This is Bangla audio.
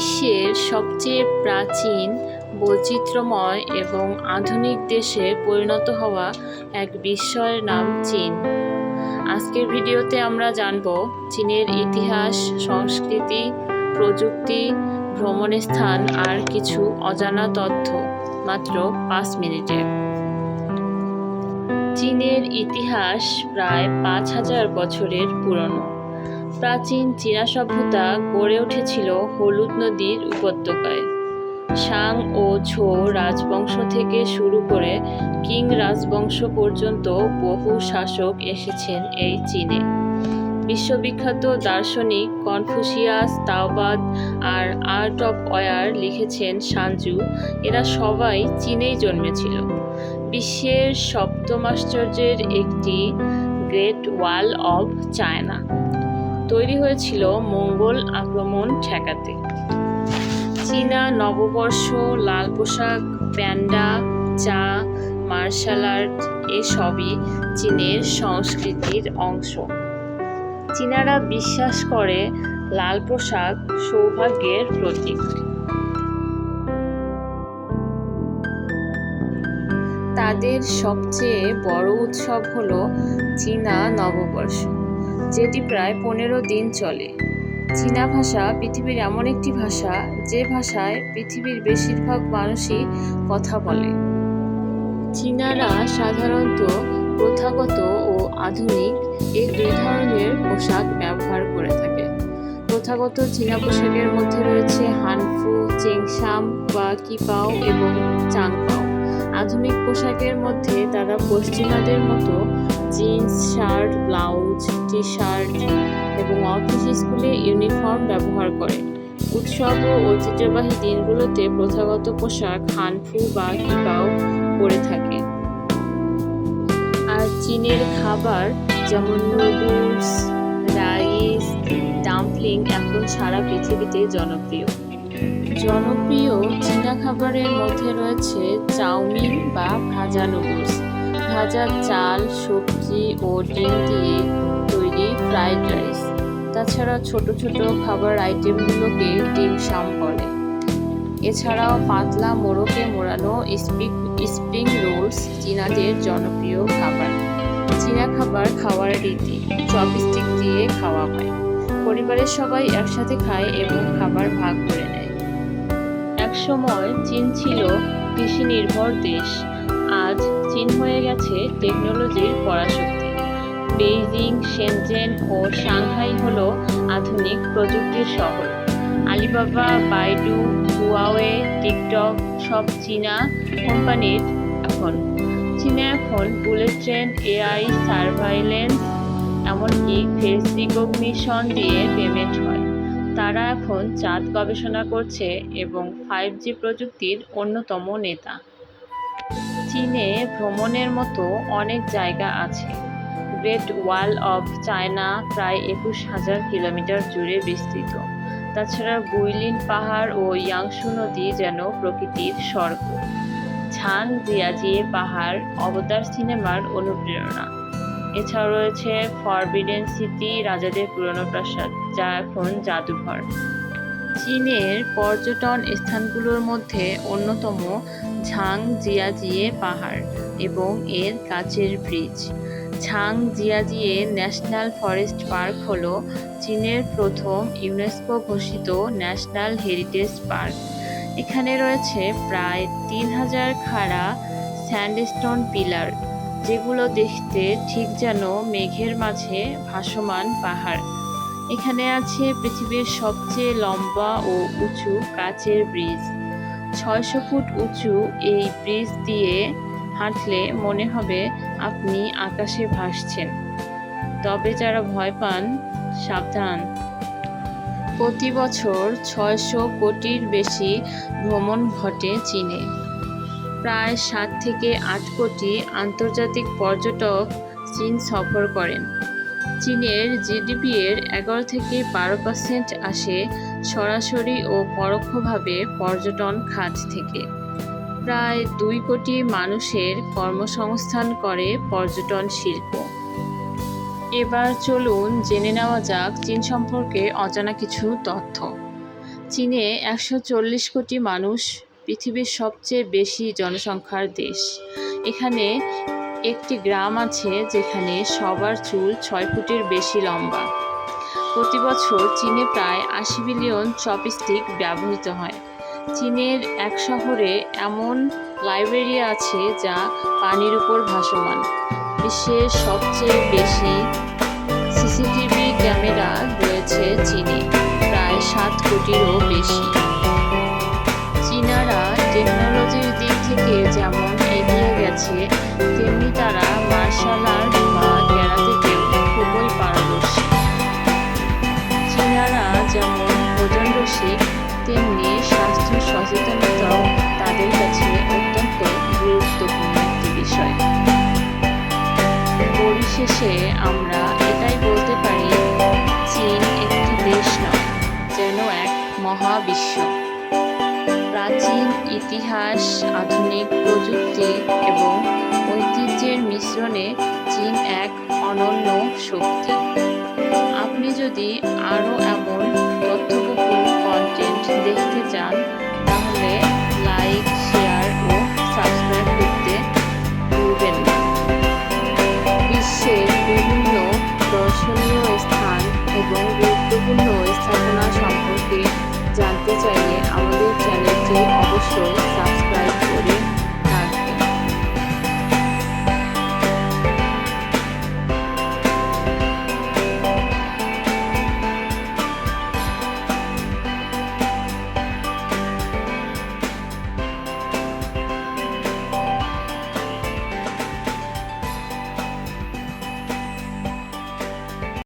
বিশ্বের সবচেয়ে প্রাচীন, বৈচিত্র্যময় এবং আধুনিক দেশে পরিণত হওয়া এক বিস্ময়ের নাম চীন। আজকের ভিডিওতে আমরা জানব চীনের ইতিহাস, সংস্কৃতি, প্রযুক্তি ভ্রমণের স্থান আর কিছু অজানা তথ্য মাত্র পাঁচ মিনিটে। চীনের ইতিহাস প্রায় পাঁচ হাজার বছরের পুরনো। প্রাচীন চীনা সভ্যতা গড়ে উঠেছিল হলুদ নদীর উপত্যকায়। সাং ও ঝো রাজবংশ থেকে শুরু করে কিং রাজবংশ পর্যন্ত বহু শাসক এসেছেন এই চীনে। বিশ্ববিখ্যাত দার্শনিক কনফুসিয়াস তাওবাদ আর আর্ট অফ ওয়ার লিখেছেন সাঞ্জু এরা সবাই চীনেই জন্মেছিল। বিশ্বের সপ্তম আশ্চর্যের একটি গ্রেট ওয়াল অফ চায়না। তৈরি হয়েছিল মঙ্গল আক্রমণ ঠেকাতে। চীনা নববর্ষ, লাল পোশাক, প্যান্ডা, চা, মার্শাল আর্ট এসবই চীনের সংস্কৃতির অংশ। চীনারা বিশ্বাস করে লাল পোশাক সৌভাগ্যের প্রতীক। তাদের সবচেয়ে বড় উৎসব হলো চীনা নববর্ষ। যেটি প্রায় পনেরো দিন চলে। চীনা ভাষা পৃথিবীর এমন একটি ভাষা, যে ভাষায় পৃথিবীর বেশিরভাগ মানুষই কথা বলে। চীনারা সাধারণত প্রথাগত ও আধুনিক এই দুই ধরনের পোশাক ব্যবহার করে থাকে। প্রথাগত চীনা পোশাকের মধ্যে রয়েছে হানফু, চেংসাম বা কিপাও এবং চাংপাও। আধুনিক পোশাকের মধ্যে তারা পশ্চিমাদের মতো jeans, shirt, blouse T shirt এবং অফিস স্কুলে ইউনিফর্ম ব্যবহার করে। উৎসব ও ঐতিহ্যবাহী দিনগুলোতে প্রথাগত পোশাক, হানফু বা কিপাও পরে থাকে। আর চীনের খাবার যেমন নুডলস, রাইস, ডাম্পলিং এখন সারা পৃথিবীতে জনপ্রিয়। জনপ্রিয় চীনা খাবারের মধ্যে রয়েছে চাউমিন বা ভাজা নুডলস। ভাজা চাল, সবজি ও ডিম দিয়ে তৈরি ফ্রাইড রাইস। তাছাড়া ছোট ছোট খাবার আইটেমগুলোকে ডিম সাম বলে। এছাড়াও পাতলা মোড়কে মোড়ানো স্প্রিং রোলস চীনাদের জনপ্রিয় খাবার। চীনা খাবার খাওয়ার রীতি, চপস্টিক দিয়ে খাওয়া হয়। পরিবারের সবাই একসাথে খায় এবং খাবার ভাগ করে নেয়। একসময় চীন ছিল কৃষি নির্ভর দেশ। আজ চীন হয়ে গেছে টেকনোলজির পরাশক্তি। বেইজিং শেনজেন ও সাংহাই হল আধুনিক প্রযুক্তির শহর। আলিবাবা, বাইডু, হুয়াওয়ে, টিকটক সব চীনা কোম্পানির এখন। চীনে এখন বুলেট ট্রেন, এআই, সার্ভাইলেন্স, এমনকি ফেস রিকগনিশন দিয়ে পেমেন্ট হয়। তারা এখন চাঁদ গবেষণা করছে এবং ফাইভ জি প্রযুক্তির অন্যতম নেতা। চীনে ভ্রমণের মতো অনেক জায়গা আছে। গ্রেট ওয়াল অফ চায়না প্রায় একুশ হাজার কিলোমিটার জুড়ে বিস্তৃত। তাছাড়া গুইলিন পাহাড় ও ইয়াংশু নদী যেন প্রকৃতির স্বর্গ। ছান জিয়াজিয়ে পাহাড় অবতার সিনেমার অনুপ্রেরণা। এছাড়াও রয়েছে ফরবিডেন সিটি রাজাদের পুরনো প্রাসাদ, যা এখন জাদুঘর। চীনের পর্যটন স্থানগুলোর মধ্যে অন্যতম ঝাং জিয়াজিয়ে পাহাড় এবং এর কাচের bridge. Zhangjiajie national forest park হল চীনের প্রথম ইউনেস্কো ঘোষিত ন্যাশনাল হেরিটেজ পার্ক। এখানে রয়েছে প্রায় তিন হাজার খাড়া স্যান্ডস্টোন পিলার, যেগুলো দেখতে ঠিক যেন মেঘের মাঝে ভাসমান পাহাড়। এখানে আছে পৃথিবীর সবচেয়ে লম্বা ও উঁচু কাচের ব্রিজ। ছয়শো ফুট উঁচু এই ব্রিজ দিয়ে হাঁটলে মনে হবে আপনি আকাশে ভাসছেন। তবে যারা ভয় পান, সাবধান। প্রতি বছর ছয়শো কোটির বেশি ভ্রমণ ঘটে চীনে। প্রায় সাত থেকে আট কোটি আন্তর্জাতিক পর্যটক চীন সফর করেন। চীনের জিডিপি এর এগারো থেকে বারো পার্সেন্ট আসে সরাসরি ও পরোক্ষভাবে পর্যটন খাত থেকে। প্রায় দুই কোটি মানুষের কর্মসংস্থান করে পর্যটন শিল্প। এবার চলুন জেনে নেওয়া যাক চীন সম্পর্কে অজানা কিছু তথ্য। চীনে একশো চল্লিশ কোটি মানুষ পৃথিবীর সবচেয়ে বেশি জনসংখ্যার দেশ। এখানে একটি গ্রাম আছে যেখানে সবার চুল ছয় ফুটের বেশি লম্বা। প্রতি বছর চীনে প্রায় আশি বিলিয়ন চপস্টিক ব্যবহৃত হয়। চীনের এক শহরে এমন লাইব্রেরি আছে যা পানির উপর ভাসমান। বিশ্বের সবচেয়ে বেশি সিসিটিভি ক্যামেরা রয়েছে চীনে, প্রায় সাত কোটিরও বেশি। চীনারা টেকনোলজির দিক থেকে যেমন গেছে, তেমনি তারা মার্শাল আর্ট বা ক্যারাতেতেও খুবই পারদর্শী। চীনারা যেমন ভোজন রসিক তেমনি স্বাস্থ্য সচেতনতাও তাদের কাছে অত্যন্ত গুরুত্বপূর্ণ একটি বিষয়। পরিশেষে আমরা এটাই বলতে পারি, চীন একটি দেশ নয়, যেন এক মহাবিশ্ব। ইতিহাস, আধুনিক প্রযুক্তি এবং ঐতিহ্যের মিশ্রণে চীন এক অনন্য শক্তি। আপনি যদি আরও এমন তথ্যবহুল কন্টেন্ট দেখতে চান, তাহলে লাইক শেয়ার ও সাবস্ক্রাইব করতে ভুলবেন না। বিশ্বের বিভিন্ন দর্শনীয় স্থান এবং গুরুত্বপূর্ণ স্থাপনা সম্পর্কে জানতে চাইলে আমাদের চ্যানেলটি অবশ্যই